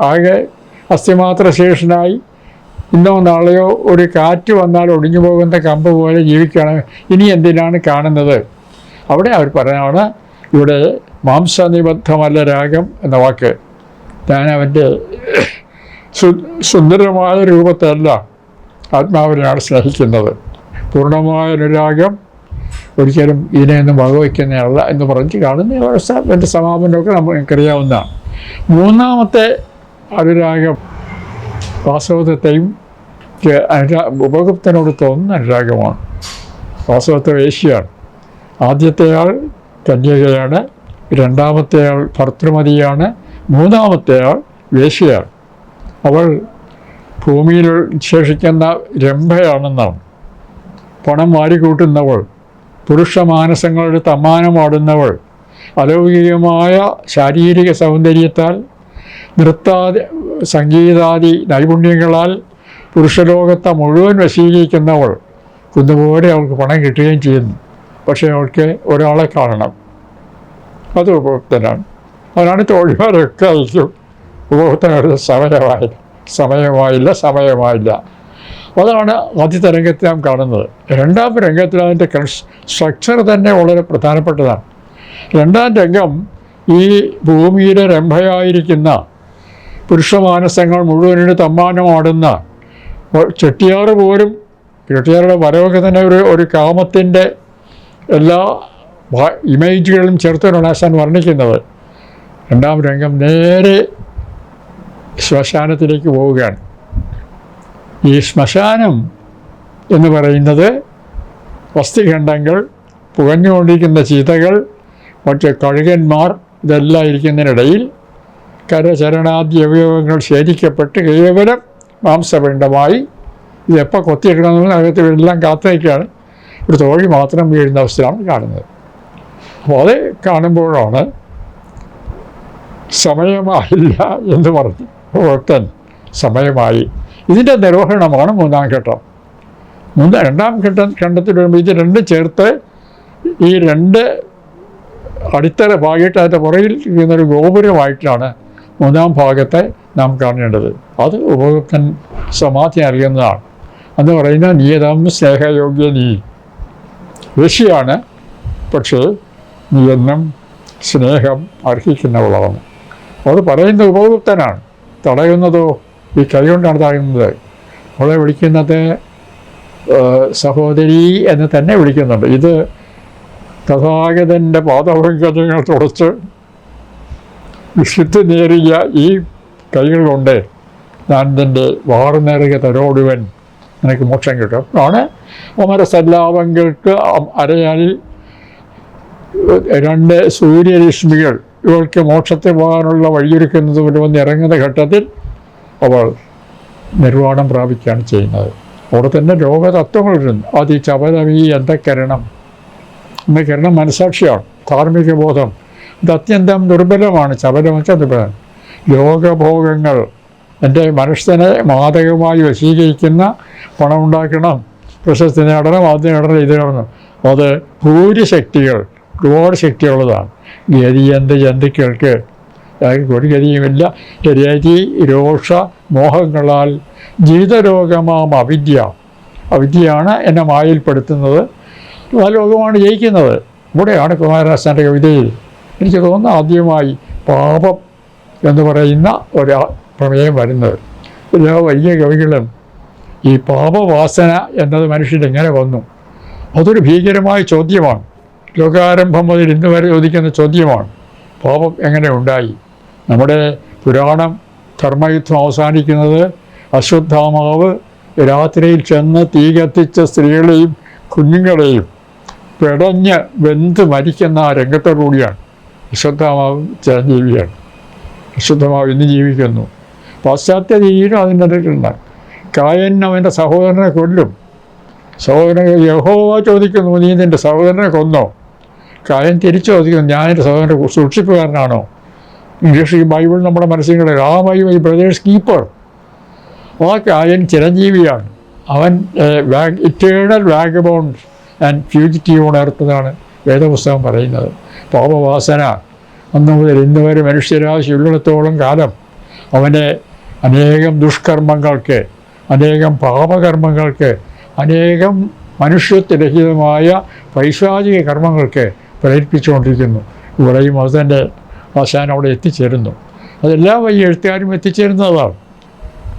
ആകെ അസ്ഥിമാത്ര ശേഷനായി ഇന്നോ നാളെയോ ഒരു കാറ്റ് വന്നാൽ ഒടിഞ്ഞു പോകുന്ന കമ്പ് പോലെ ജീവിക്കുകയാണ്. ഇനി എന്തിനാണ് കാണുന്നത്? അവിടെ അവർ പറയാണ് ഇവിടെ മാംസനിബദ്ധമല്ല രാഗം എന്ന വാക്ക്. ഞാൻ അവന്റെ സു- സുന്ദരമായ രൂപത്തല്ല ആത്മാവിനെയാണ് സ്നേഹിക്കുന്നത്. പൂർണമായ അനുരാഗം ഒരിക്കലും ഇതിനെയൊന്നും വകവയ്ക്കുന്നതല്ല എന്ന് പറഞ്ഞ് കാണുന്ന എന്റെ സമാപനമൊക്കെ നമുക്കറിയാവുന്നതാണ് മൂന്നാമത്തെ അനുരാഗം വാസ്തവത്തെയും ഉപഗുപ്തനോട് തോന്നുന്ന അനുരാഗമാണ്. വാസ്തവത്തെ ആദ്യത്തെ ആൾ കന്യകയാണ് രണ്ടാമത്തെ ആൾ ഭർത്തൃമതിയാണ് മൂന്നാമത്തെ ആൾ വേശ്യയാണ്. അവൾ ഭൂമിയിൽ ശേഷിക്കുന്ന രംഭയാണെന്നാണ് പണം വാരിക്കൂട്ടുന്നവൾ പുരുഷ മാനസങ്ങളുടെ തമ്മാനമാടുന്നവൾ അലൗകികമായ ശാരീരിക സൗന്ദര്യത്താൽ നൃത്താദി സംഗീതാദി നൈപുണ്യങ്ങളാൽ പുരുഷലോകത്തെ മുഴുവൻ വശീകരിക്കുന്നവൾ കുന്നുപോലെ അവൾക്ക് പണം കിട്ടുകയും ചെയ്യുന്നു. പക്ഷേ അവൾക്ക് ഒരാളെ കാണണം. അത് ഉപഭോക്തനാണ്. അവനാണ് തോഴിമാരൊക്കെ അയക്കും ഉപഭോക്തനോട് സമയമായില്ല സമയമായില്ല സമയമായില്ല. അതാണ് ആദ്യത്തെ രംഗത്ത് നാം കാണുന്നത്. രണ്ടാം രംഗത്തിൽ അതിന്റെ സ്ട്രക്ചർ തന്നെ വളരെ പ്രധാനപ്പെട്ടതാണ്. രണ്ടാം രംഗം ഈ ഭൂമിയുടെ രംഭയായിരിക്കുന്ന പുരുഷമാനസങ്ങൾ മുഴുവനും തമ്മാനമാടുന്ന ചെട്ടിയാറ് പോലും ചെട്ടിയാറുടെ വരവൊക്കെ തന്നെ ഒരു ഒരു കാമത്തിന്റെ എല്ലാ ഇമേജുകളും ചേർത്താണ് ആശാൻ വർണിക്കുന്നത്. രണ്ടാം രംഗം നേരെ ശ്മശാനത്തിലേക്ക് പോവുകയാണ്. ഈ ശ്മശാനം എന്ന് പറയുന്നത് വസ്തുഖണ്ഡങ്ങൾ പുകഞ്ഞുകൊണ്ടിരിക്കുന്ന ചീതകൾ മറ്റ് കഴുകന്മാർ ഇതെല്ലാം ഇരിക്കുന്നതിനിടയിൽ കരചരണാദി അവയവങ്ങൾ ശേഖരിക്കപ്പെട്ട് കേവലം മാംസപിണ്ഡമായി ഇതെപ്പോൾ കൊത്തിയെടുക്കണമെന്ന് അകത്ത് എല്ലാം കാത്തു നിൽക്കുകയാണ് ഒരു തോഴി മാത്രം വീഴുന്ന അവസ്ഥയാണ് കാണുന്നത്. അപ്പോൾ അത് കാണുമ്പോഴാണ് സമയമായില്ല എന്ന് പറഞ്ഞു ഭക്തൻ സമയമായി. ഇതിന്റെ നിർവഹണമാണ് മൂന്നാം ഘട്ടം. മൂന്നാം രണ്ടാം ഘട്ടം ഖണ്ഡത്തിൽ വരുമ്പോൾ ഇത് രണ്ടും ചേർത്ത് ഈ രണ്ട് അടിത്തറ ഭാഗ്യത്തിന്റെ പുറകിൽ ഇരിക്കുന്നൊരു ഗോപുരമായിട്ടാണ് മൂന്നാം ഭാഗത്തെ നാം കാണേണ്ടത്. അത് ഉപഭോക്തൻ സമാധി അറിയുന്നതാണ്. എന്ന് പറയുന്ന നിയതം സ്നേഹയോഗ്യ നീ. ഋഷിയാണ് പക്ഷേ നീ എന്നും സ്നേഹം അർഹിക്കുന്നവളാണ്. അത് പറയുന്ന ഉപഭോക്തനാണ്. തടയുന്നതോ ഈ കൈ കൊണ്ടാണ് തടയുന്നത്. അവളെ വിളിക്കുന്നത് സഹോദരി എന്ന് തന്നെ വിളിക്കുന്നുണ്ട്. ഇത് തഥാഗതന്റെ പാദപങ്കജങ്ങൾ തുടച്ച് വിശുദ്ധി ഈ കൈകൾ കൊണ്ട് ഞാൻ നിന്റെ വാർന്നേറിയ തരോടുവൻ നിനക്ക് മോക്ഷം കിട്ടും. ആണ്. ഒമര സല്ലാപങ്ങൾക്ക് അരയാലിൽ രണ്ട് സൂര്യരശ്മികൾ. ഇവൾക്ക് മോക്ഷത്തെ പോകാനുള്ള വഴിയൊരുക്കുന്നത് പോലെ വന്ന് ഇറങ്ങുന്ന ഘട്ടത്തിൽ അവൾ നിർവാണം പ്രാപിക്കുകയാണ് ചെയ്യുന്നത്. അവിടെ തന്നെ ലോകതത്വങ്ങളുണ്ട് അത് ഈ ചപലമീ കരണം എന്ന കരണം മനസാക്ഷിയാണ്. ധാർമ്മിക ബോധം. ഇത് അത്യന്തം ദുർബലമാണ്. ശബരം വെച്ചാൽ ദുർബലം. ലോകഭോഗങ്ങൾ എന്റെ മനുഷ്യനെ മാതകമായി വശീകരിക്കുന്ന പണം ഉണ്ടാക്കണം പ്രശസ്തി നേടണം അത് നേടണം ഇത് നേടണം അത് ഭൂരിശക്തികൾ ഒരുപാട് ശക്തിയുള്ളതാണ്. ഗതിയന്ത ജന്തുക്കൾക്ക്? ഒരു ഗതിയുമില്ല. രതി രോഷ മോഹങ്ങളാൽ ജീവിതരോഗമാം അവിദ്യ. അവിദ്യയാണ് എന്നെ മായയിൽപ്പെടുത്തുന്നത്. ആ ലോകമാണ് ജയിക്കുന്നത്. ഇവിടെയാണ് കുമാരനാശാന്റെ കവിതയിൽ. എനിക്ക് തോന്നുന്നു ആദ്യമായി പാപം എന്ന് പറയുന്ന ഒരു പ്രമേയം വരുന്നത്. എല്ലാ വലിയ കവികളും ഈ പാപവാസന എന്നത് മനുഷ്യൻ എങ്ങനെ വന്നു. അതൊരു ഭീകരമായ ചോദ്യമാണ്. ലോകാരംഭം മുതൽ ഇന്ന് വരെ ചോദിക്കുന്ന ചോദ്യമാണ്. പാപം എങ്ങനെ ഉണ്ടായി? നമ്മുടെ പുരാണം ധർമ്മയുദ്ധം അവസാനിക്കുന്നത് അശ്വത്ഥാമാവ് രാത്രിയിൽ ചെന്ന് തീ കത്തിച്ച സ്ത്രീകളെയും കുഞ്ഞുങ്ങളെയും പിടഞ്ഞ് വെന്ത് മരിക്കുന്ന ആ രംഗത്തോടു കൂടിയാണ് അശ്വത്ഥാമാവും ചിരഞ്ജീവിയാണ് അശ്വത്ഥമാവ് ഇന്ന് ജീവിക്കുന്നു. പാശ്ചാത്യ രീതിയിലും അതിന്റെ ഇടയിലുണ്ട് കായൻ അവന്റെ സഹോദരനെ കൊല്ലും. സഹോദരൻ യഹോവ ചോദിക്കുന്നു നീ നിന്റെ സഹോദരനെ കൊന്നോ? കായൻ തിരിച്ചു ചോദിക്കുന്നു ഞാൻ എന്റെ സഹോദരനെ സൂക്ഷിപ്പുകാരനാണോ? ഇംഗ്ലീഷ് ഈ ബൈബിൾ നമ്മുടെ മനസ്സിൽ ആ മൈ ബ്രദേഴ്സ് കീപ്പർ. ആ കായൻ ചിരഞ്ജീവിയാണ്. അവൻ ഇറ്റേണൽ വാഗബോണ്ട് ആൻഡ് ഫ്യൂജിറ്റീവ് ഉണർത്തതാണ് വേദപുസ്തകം പറയുന്നത്. പാപവാസന. അന്ന് മുതൽ ഇന്ന് വരെ മനുഷ്യരാശി ഉള്ളിടത്തോളം കാലം അവനെ അനേകം ദുഷ്കർമ്മങ്ങൾക്ക് അനേകം പാപകർമ്മങ്ങൾക്ക് അനേകം മനുഷ്യത്വരഹിതമായ പൈശാചിക കർമ്മങ്ങൾക്ക് പ്രേരിപ്പിച്ചുകൊണ്ടിരിക്കുന്നു. ഇവിടെയും അത് തന്നെ ആശാൻ അവിടെ എത്തിച്ചേരുന്നു. അതെല്ലാ വഴി എഴുത്തുകാരും എത്തിച്ചേരുന്നതാണ്.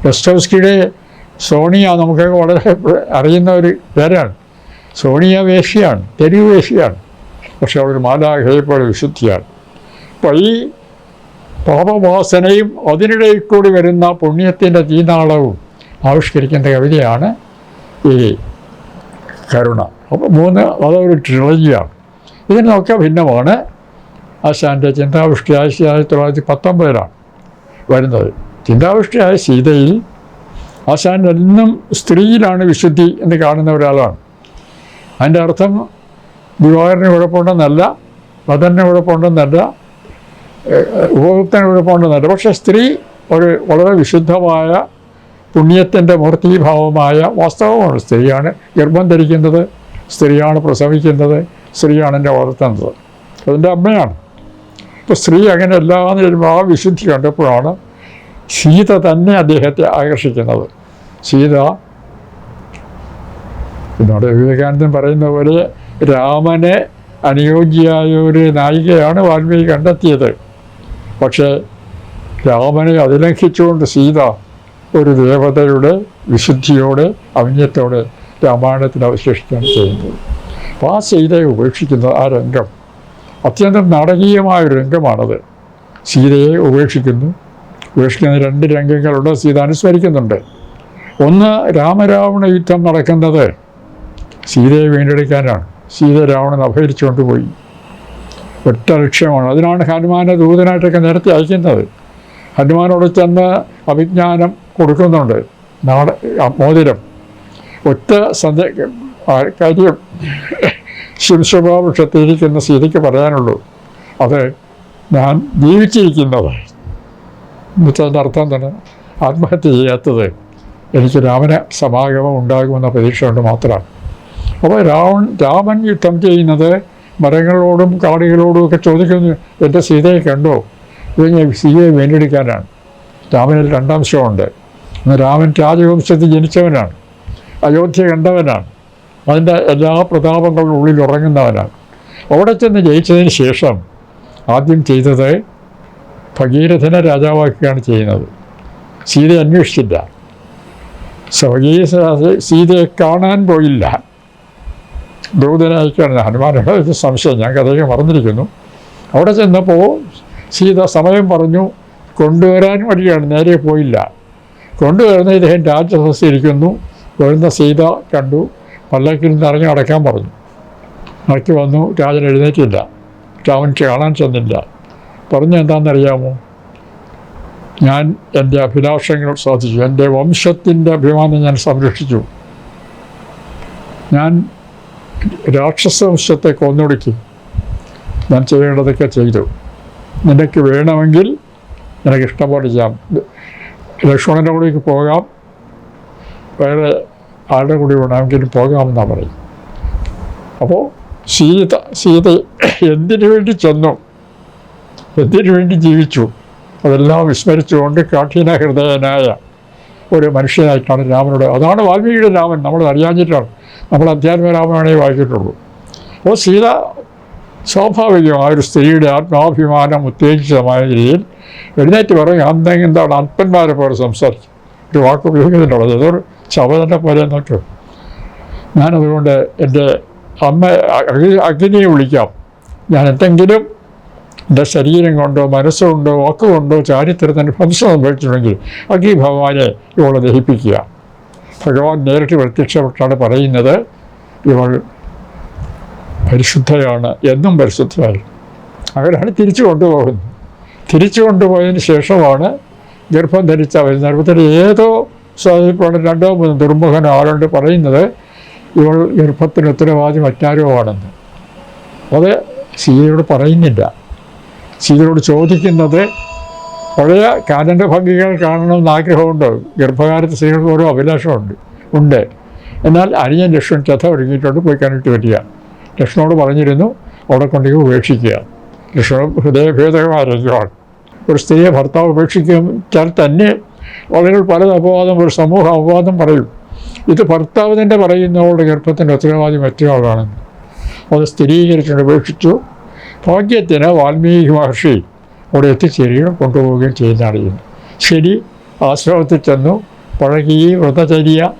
ഡസ്റ്റോസ്കിയുടെ സോണിയ നമുക്ക് വളരെ അറിയുന്ന ഒരു പേരാണ്. സോണിയ വേശ്യയാണ് തെരുവ് വേശ്യയാണ് പക്ഷെ ഒരു മാലാഖയെ പോലെ വിശുദ്ധിയാണ്. അപ്പോൾ ഈ പാപവാസനയും അതിനിടയിൽ കൂടി വരുന്ന പുണ്യത്തിന്റെ തീനാളവും ആവിഷ്കരിക്കുന്ന കവിതയാണ് ഈ കരുണ. അപ്പോൾ മൂന്ന് അതൊരു ട്രിളജിയാണ് ഇതിനൊക്കെ ഭിന്നമാണ്. ആശാന്റെ ചിന്താവിഷ്ടിയായ ആയിരത്തി തൊള്ളായിരത്തി പത്തൊമ്പതിലാണ് വരുന്നത്. ചിന്താവിഷ്ടിയായ സീതയിൽ ആശാൻ എന്നും സ്ത്രീയിലാണ് വിശുദ്ധി എന്ന് കാണുന്ന ഒരാളാണ്. അതിന്റെ അർത്ഥം ദിവാകരന് കുഴപ്പമുണ്ടെന്നല്ല മദന് കുഴപ്പമുണ്ടെന്നല്ല ഉപഭോക്തന് കുഴപ്പമുണ്ടെന്നല്ല. പക്ഷേ സ്ത്രീ ഒരു വളരെ വിശുദ്ധമായ പുണ്യത്തിന്റെ മൂർത്തീഭാവമായ വാസ്തവമാണ്. സ്ത്രീയാണ് ഗർഭം ധരിക്കുന്നത് സ്ത്രീയാണ് പ്രസവിക്കുന്നത് സ്ത്രീയാണ് എന്റെ വളർത്തുന്നത്. അതിന്റെ അമ്മയാണ്. അപ്പോൾ സ്ത്രീ അങ്ങനെ എല്ലാന്ന് വരുമ്പോൾ ആ വിശുദ്ധി കണ്ടപ്പോഴാണ് സീത തന്നെ അദ്ദേഹത്തെ ആകർഷിക്കുന്നത്. സീത എന്നോട് വിവേകാനന്ദൻ പറയുന്ന പോലെ രാമനെ അനുയോജ്യയായ ഒരു നായികയാണ് വാൽമീകി കണ്ടെത്തിയത്. പക്ഷേ രാമനെ അതിലംഘിച്ചുകൊണ്ട് സീത ഒരു ദേവതയുടെ വിശുദ്ധിയോടെ ഔന്നത്യത്തോടെ രാമായണത്തിൽ അവശേഷിക്കുകയാണ് ചെയ്യുന്നത്. അപ്പോൾ ആ സീതയെ ഉപേക്ഷിക്കുന്ന ആ രംഗം അത്യന്തം നാടകീയമായ ഒരു രംഗമാണത്. സീതയെ ഉപേക്ഷിക്കുന്നു. ഉപേക്ഷിക്കുന്ന രണ്ട് രംഗങ്ങളുണ്ട് സീത അനുസ്മരിക്കുന്നുണ്ട്. ഒന്ന് രാമരാവണ യുദ്ധം നടക്കുന്നത് സീതയെ വീണ്ടെടുക്കാനാണ്. സീത രാവണൻ അപഹരിച്ചുകൊണ്ട് പോയി. ഒറ്റ ലക്ഷ്യമാണ് അതിനാണ് ഹനുമാനെ ദൂതനായിട്ടൊക്കെ നേരത്തെ അയക്കുന്നത് ഹനുമാനോട് ചെന്ന് അഭിജ്ഞാനം കൊടുക്കുന്നുണ്ട്. നാട മോതിരം. ഒറ്റ സന്ദേ കാര്യം സീതയ്ക്ക് പറയാനുള്ളൂ. അത് ഞാൻ ജീവിച്ചിരിക്കുന്നത്. എന്നുവെച്ചാൽ അർത്ഥം തന്നെ ആത്മഹത്യ ചെയ്യാത്തത്. എനിക്ക് രാമന സമാഗമം ഉണ്ടാകുമെന്ന പ്രതീക്ഷ കൊണ്ട് മാത്രമാണ് അപ്പോൾ രാവൺ രാമൻ യുദ്ധം ചെയ്യുന്നത് മരങ്ങളോടും കാടികളോടും ഒക്കെ ചോദിക്കുന്നു എന്റെ സീതയെ കണ്ടോ? ഇത് ഞാൻ സീതയെ വീണ്ടെടുക്കാനാണ്. രാമനിൽ രണ്ടാംശമുണ്ട് രാമൻ രാജവംശത്തിൽ ജനിച്ചവനാണ്. അയോധ്യ കണ്ടവനാണ്. അതിന്റെ എല്ലാ പ്രതാപങ്ങളും ഉള്ളിൽ ഉറങ്ങുന്നവനാണ്. അവിടെ ചെന്ന് ജയിച്ചതിന് ശേഷം ആദ്യം ചെയ്തത് ഭഗീരഥനെ രാജാവാക്കുകയാണ് ചെയ്യുന്നത്. സീതയെ അന്വേഷിച്ചില്ല. സീതയെ കാണാൻ പോയില്ല. ദൂതനയക്കാണ് ഹനുമാനോട് ഒരു സംശയം ഞാൻ കഥയൊക്കെ മറന്നിരിക്കുന്നു. അവിടെ ചെന്നപ്പോൾ സീത സമയം പറഞ്ഞു കൊണ്ടുവരാൻ വഴിയാണ് നേരെ പോയില്ല. കൊണ്ടുവരുന്ന ഇദ്ദേഹം രാജസദസ്സിൽ ഇരിക്കുന്നു. വരുന്ന സീത കണ്ടു പല്ലക്കിൽ നിന്ന് ഇറങ്ങി അടക്കാൻ പറഞ്ഞു. ഇറക്കി വന്നു രാജൻ എഴുന്നേറ്റില്ല. രാമൻ കാണാൻ ചെന്നില്ല. പറഞ്ഞു എന്താണെന്നറിയാമോ? ഞാൻ എന്റെ അഭിലാഷങ്ങൾ സാധിച്ചു. എന്റെ വംശത്തിന്റെ അഭിമാനം ഞാൻ സംരക്ഷിച്ചു. ഞാൻ രാക്ഷസ വംശത്തെ കൊന്നൊടുക്കി. ഞാൻ ചെയ്യേണ്ടതൊക്കെ ചെയ്തു. നിനക്ക് വേണമെങ്കിൽ നിനക്ക് ഇഷ്ടം പോലെ ചെയ്യാം. ലക്ഷ്മണന്റെ കൂടി പോകാം. വേറെ ആരുടെ കൂടി വേണമെങ്കിലും പോകാം എന്നാ പറയും അപ്പോൾ സീത സീത എന്തിനു വേണ്ടി ചെന്നു? എന്തിനു വേണ്ടി ജീവിച്ചു? അതെല്ലാം വിസ്മരിച്ചുകൊണ്ട് കാഠിന ഹൃദയനായ ഒരു മനുഷ്യനായിട്ടാണ് രാമനോട് അതാണ് വാൽമീകിയുടെ രാമൻ നമ്മൾ അറിയാഞ്ഞിട്ടാണ്. നമ്മൾ അധ്യാത്മ രാമായണേ വായിച്ചിട്ടുള്ളൂ. അപ്പോൾ സീത സ്വാഭാവികമായ ഒരു സ്ത്രീയുടെ ആത്മാഭിമാനം ഉത്തേജിതമായ രീതിയിൽ എഴുന്നേറ്റ് പറയും അന്നെങ്കിൽ എന്താണ് അല്പന്മാരെ പോലെ സംസാരിച്ചു ഒരു വാക്ക് ഉപയോഗിക്കുന്നുണ്ടോ അതൊരു ശവതനെ പോലെ നോക്കൂ ഞാനതുകൊണ്ട് എന്റെ അമ്മ അഗ്നി- അഗ്നിയെ വിളിക്കാം. ഞാൻ എന്തെങ്കിലും എന്റെ ശരീരം കൊണ്ടോ മനസ്സുകൊണ്ടോ വാക്കുകൊണ്ടോ ചാരിത്രത്തിന് ഭംസം സംഭവിച്ചിട്ടുണ്ടെങ്കിൽ അഗ്നി ഭഗവാനെ ഇവളെ ദഹിപ്പിക്കുക. ഭഗവാൻ നേരിട്ട് പ്രത്യക്ഷപ്പെട്ടാണ് പറയുന്നത് ഇവൾ പരിശുദ്ധയാണ് എന്നും പരിശുദ്ധമായി അവരാണ് തിരിച്ചു കൊണ്ടുപോകുന്നത്. തിരിച്ചു കൊണ്ടുപോയതിന് ശേഷമാണ് ഗർഭം ധരിച്ച അവർ ഗർഭത്തിൽ ഏതോ സാധിപ്പാണ് രണ്ടോ മൂന്നോ ദുർമുഖൻ ആളുണ്ട് പറയുന്നത് ഇവൾ ഗർഭത്തിന് ഉത്തരവാദി മറ്റാരോ ആണെന്ന്. അത് സീതയോട് പറയുന്നില്ല. സീതയോട് ചോദിക്കുന്നത് പഴയ കാലന്റെ ഭംഗികൾ കാണണമെന്ന് ആഗ്രഹമുണ്ട്. ഗർഭകാലത്ത് സ്ത്രീകൾക്ക് ഓരോ അഭിലാഷമുണ്ട്. ഉണ്ട്. എന്നാൽ അനിയൻ ലക്ഷ്മൺ കഥ ഒരുങ്ങിയിട്ടുണ്ട്. പോയി കണ്ടിട്ട് വരിക. ലക്ഷ്മണോട് പറഞ്ഞിരുന്നു അവിടെ കൊണ്ടെങ്കിൽ ഉപേക്ഷിക്കുക. ലക്ഷ്മണൻ ഹൃദയഭേദകമായ രംഗമാണ് ഒരു സ്ത്രീയെ ഭർത്താവ് ഉപേക്ഷിക്കാൻ തന്നെ വളരെ പല അപവാദം ഒരു സമൂഹ അപവാദം പറയും. ഇത് ഭർത്താവ് തന്നെ പറയുന്നവളുടെ ഗർഭത്തിന്റെ ഉത്തരവാദി മറ്റൊരാളാണെന്ന്. അത് സ്ഥിരീകരിച്ചുകൊണ്ട് ഉപേക്ഷിച്ചു. ഭാഗ്യത്തിന് വാൽമീകി മഹർഷി അവിടെ എത്തിച്ചേരുകയും കൊണ്ടുപോവുകയും ചെയ്യുന്നതാണ് ചെയ്യുന്നത് ശരി ആശ്രമത്തിൽ ചെന്നു പഴകുകയും വ്രതചര്യ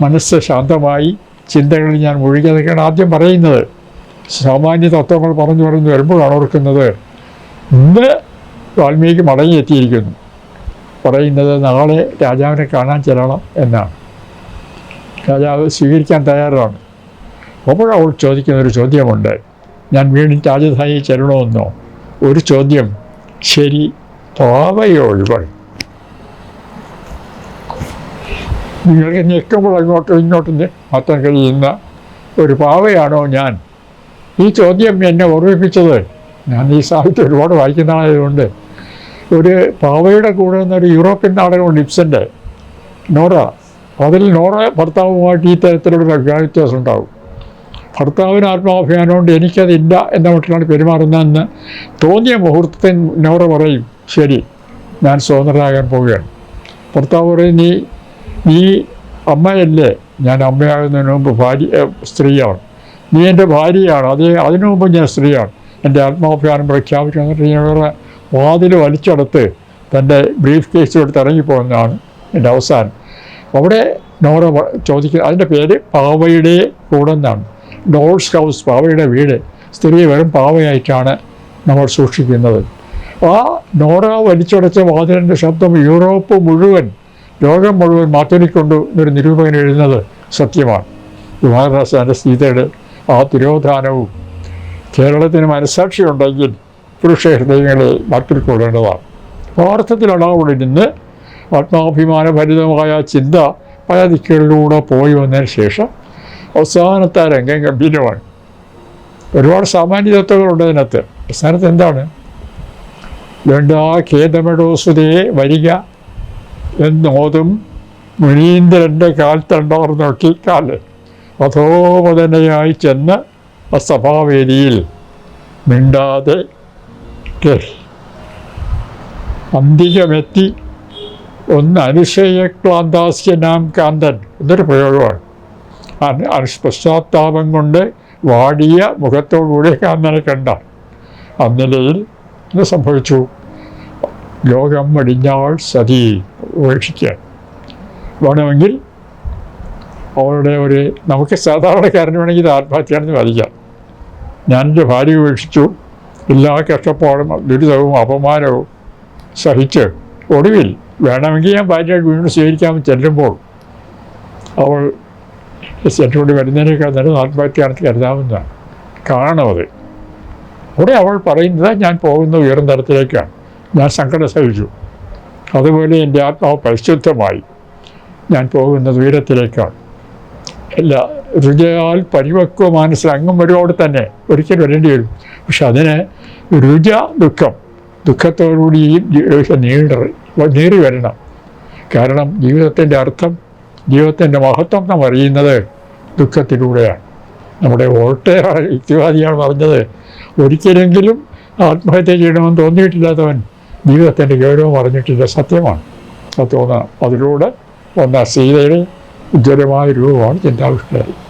മനസ്സ് ശാന്തമായി ചിന്തകളിൽ ഞാൻ മുഴുകിയതൊക്കെയാണ് ആദ്യം പറയുന്നത്. സാമാന്യ തത്വങ്ങൾ പറഞ്ഞു പറഞ്ഞു വരുമ്പോഴാണ് ഓർക്കുന്നത്. ഇന്ന് വാൽമീകി മടങ്ങിയെത്തിയിരിക്കുന്നു. പറയുന്നത് നാളെ രാജാവിനെ കാണാൻ ചെല്ലണം എന്നാണ്. രാജാവ് സ്വീകരിക്കാൻ തയ്യാറാണ്. അപ്പോൾ അവൾ ചോദിക്കുന്ന ഒരു ചോദ്യമുണ്ട്. ഞാൻ വീണ്ടും രാജധാനി ചെല്ലണമെന്നോ? ഒരു ചോദ്യം ശരി പാവയോ ഇവൾ? നിങ്ങൾക്ക് ഞെക്കുമ്പോൾ അങ്ങോട്ടും ഇങ്ങോട്ടും മാറ്റാൻ കഴിയുന്ന ഒരു പാവയാണോ ഞാൻ? ഈ ചോദ്യം എന്നെ ഓർമ്മിപ്പിച്ചത് ഞാൻ ഈ സാഹിത്യം ഒരുപാട് വായിക്കുന്ന ആളായതുകൊണ്ട്. ഒരു പാവയുടെ കൂടെ നിന്നൊരു യൂറോപ്യൻ നാടകമുണ്ട് ഇപ്സന്റെ നോറ. അതിൽ നോറ ഭർത്താവുമായിട്ട് ഈ തരത്തിലുള്ള അഭിപ്രായ വ്യത്യാസം ഉണ്ടാവും. ഭർത്താവിന് ആത്മാഭിമാനമുണ്ട് എനിക്കതില്ല എന്ന മട്ടിലാണ് പെരുമാറുന്നതെന്ന് തോന്നിയ മുഹൂർത്തത്തിൽ നോറ പറയും ശരി ഞാൻ സ്വതന്ത്രരാകാൻ പോവുകയാണ്. ഭർത്താവ് പറയും നീ നീ അമ്മയല്ലേ? ഞാൻ അമ്മയാകുന്നതിന് മുമ്പ് ഭാര്യ സ്ത്രീയാണ്. നീ എന്റെ ഭാര്യയാണ്. അത് അതിനു മുമ്പ് ഞാൻ സ്ത്രീയാണ്. എന്റെ ആത്മാഭിമാനം പ്രഖ്യാപിച്ചു. വാതിൽ വലിച്ചെടുത്ത് തന്റെ ബ്രീഫ് കേസ് എടുത്ത് ഇറങ്ങിപ്പോകുന്നതാണ് എന്റെ അവസാനം. അവിടെ നോറ ചോദിക്കുന്നത് അതിന്റെ പേര് പാവയുടെ കൂടെന്നാണ്. ഡോൾസ് ഹൗസ് പാവയുടെ വീട് സ്ത്രീ വെറും പാവയായിട്ടാണ് നമ്മൾ സൂക്ഷിക്കുന്നത്. ആ നോറ വലിച്ചടച്ച വാതിലിന്റെ ശബ്ദം യൂറോപ്പ് മുഴുവൻ ലോകം മുഴുവൻ മാറ്റൊലിക്കൊണ്ട് എന്നൊരു നിരൂപകൻ എഴുതുന്നത് സത്യമാണ്. കുമാരദാസാന്റെ സീതയുടെ ആ തിരോധാനവും കേരളത്തിന് മനസ്സാക്ഷി ഉണ്ടെങ്കിൽ പുരുഷ ഹൃദയങ്ങളെ മാറ്റിക്കൊള്ളേണ്ടതാണ് അർത്ഥത്തിലാണ് അവിടെ നിന്ന് ആത്മാഭിമാനഭരിതമായ ചിന്ത പല ദിക്കുകളിലൂടെ പോയി വന്നതിന് ശേഷം അവസാനത്തെ ആ രംഗം ഗംഭീരമാണ്. ഒരുപാട് സാമാന്യ തത്വങ്ങളുണ്ട് അതിനകത്ത്. അവസാനത്ത് എന്താണ്? വേണ്ട ഖേദമെടോസുതയെ വരിക എന്നോതും മുനീന്ദ്രന്റെ കാൽ തണ്ടാർ നോക്കി കാൽ. അധോപതനയായി ചെന്ന് ആ സഭാവേദിയിൽ മിണ്ടാതെ കേറി. അന്തികമെത്തി ഒന്ന് അനുശയക്ലാന്താസ്യനാം കാന്തൻ എന്നൊരു പ്രയോഗമാണ്. പശ്ചാത്താപം കൊണ്ട് വാടിയ മുഖത്തോടുകൂടി കാന്തനെ കണ്ട. അന്നിലയിൽ ഇത് സംഭവിച്ചു? ലോകം അടിഞ്ഞാൾ സതി ഉപേക്ഷിക്കാൻ. വേണമെങ്കിൽ അവളുടെ ഒരു നമുക്ക് സാധാരണക്കാരന് വേണമെങ്കിൽ ഇത് ആത്മഹത്യയാണെന്ന് വാദിക്കാം. ഞാനെന്റെ ഭാര്യ ഉപേക്ഷിച്ചു. എല്ലാ കഷ്ടപ്പാടും ദുരിതവും അപമാനവും സഹിച്ച് ഒടുവിൽ വേണമെങ്കിൽ ഞാൻ ഭാര്യയായിട്ട് വീണ്ടും സ്വീകരിക്കാമെന്ന് ചെല്ലുമ്പോൾ അവൾ എന്നോട് വരുന്നതിനേക്കാൾ നല്ലത് ആത്മഹത്യയാണെന്ന് കരുതാവുന്നതാണ്. കാണണമത് അവിടെ അവൾ പറയുന്നത് ഞാൻ പോകുന്ന ഉയർന്ന തരത്തിലേക്കാണ് ഞാൻ സങ്കടം സഹിച്ചു അതുപോലെ എന്റെ ആത്മാവ് പരിശുദ്ധമായി. ഞാൻ പോകുന്ന ഉയരത്തിലേക്കാണ്. അല്ല രുചയാൽ പരിവക്വ മനസ്സിൽ അങ്ങും വരുവോട് തന്നെ ഒരിക്കലും വരേണ്ടി വരും. പക്ഷെ അതിന് രുച ദുഃഖം ദുഃഖത്തോടുകൂടി ഈ ജീവിതം നീണ്ട നീറി വരണം. കാരണം ജീവിതത്തിന്റെ അർത്ഥം ജീവിതത്തിന്റെ മഹത്വം നാം അറിയുന്നത് ദുഃഖത്തിലൂടെയാണ്. നമ്മുടെ ഓട്ടേ യുക്തിവാദിയാണ് പറഞ്ഞത്. ഒരിക്കലെങ്കിലും ആത്മഹത്യ ചെയ്യണമെന്ന് തോന്നിയിട്ടില്ലാത്തവൻ ജീവിതത്തിന്റെ ഗൗരവം അറിഞ്ഞിട്ടില്ല. സത്യമാണ്. തോന്നണം അതിലൂടെ വന്ന സീതയുടെ ഉജ്ജ്വലമായ രൂപമാണ് ചിന്താവിഷ്ടയായി